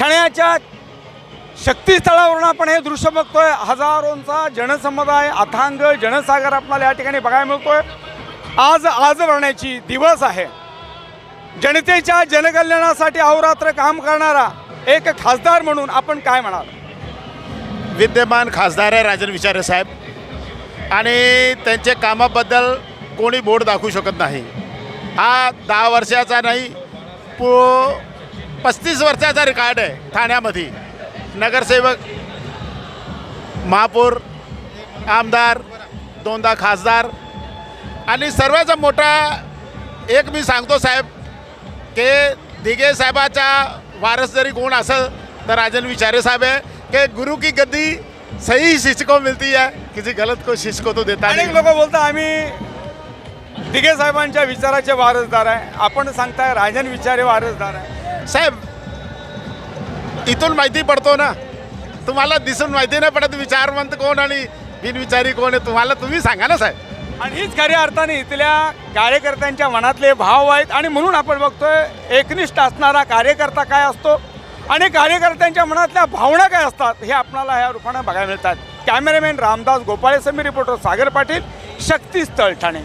ठाण्याच्या शक्तीस्थळावरून आपण हे दृश्य बघतोय. हजारोंचा जनसमुदाय अथांग जनसागर आपल्याला या ठिकाणी बघायला मिळतोय. आज आज भरण्याची दिवस आहे. जनतेच्या जनकल्याणासाठी अहोरात्र काम करणारा एक खासदार म्हणून आपण काय म्हणाल? विद्यमान खासदार आहे राजन विचारे साहेब. आणि त्यांचे कामाबद्दल कोणी बोर्ड दाखवू शकत नाही. हा दहा वर्षाचा नाही पो पस्तीस वर्षाचा रेकॉर्ड आहे ठाण्यामध्ये. नगरसेवक महापौर आमदार दोनदा खासदार. आणि सर्वांचा मोठा एक मी सांगतो साहेब की दिघे साहेबाचा वारस जरी कोण असेल तर राजन विचारे साहेब है कि गुरु की गद्दी सही शिष्य को मिलती है किसी गलत को शिष्य को तो देता अनेक लोक बोलतात आम्ही दिघे साहेबांच्या विचाराचे वारसदार आहे. आपण सांगताय राजन विचारे वारसदार आहे. साहेब इथून माहिती पडतो ना. तुम्हाला दिसून माहिती नाही पडत विचारवंत कोण आणि बिनविचारी कोण आहे तुम्हाला तुम्ही सांगा ना साहेब. आणि हीच खऱ्या अर्थाने इथल्या कार्यकर्त्यांच्या मनातले भाव आहेत आणि म्हणून आपण बघतोय एकनिष्ठ असणारा कार्यकर्ता काय असतो आणि कार्यकर्त्यांच्या मनातल्या भावना काय असतात हे आपणाला ह्या रूपानं बघायला मिळतात. कॅमेरामॅन रामदास गोपाळे समी रिपोर्टर सागर पाटील शक्तीस्थळ ठाणे.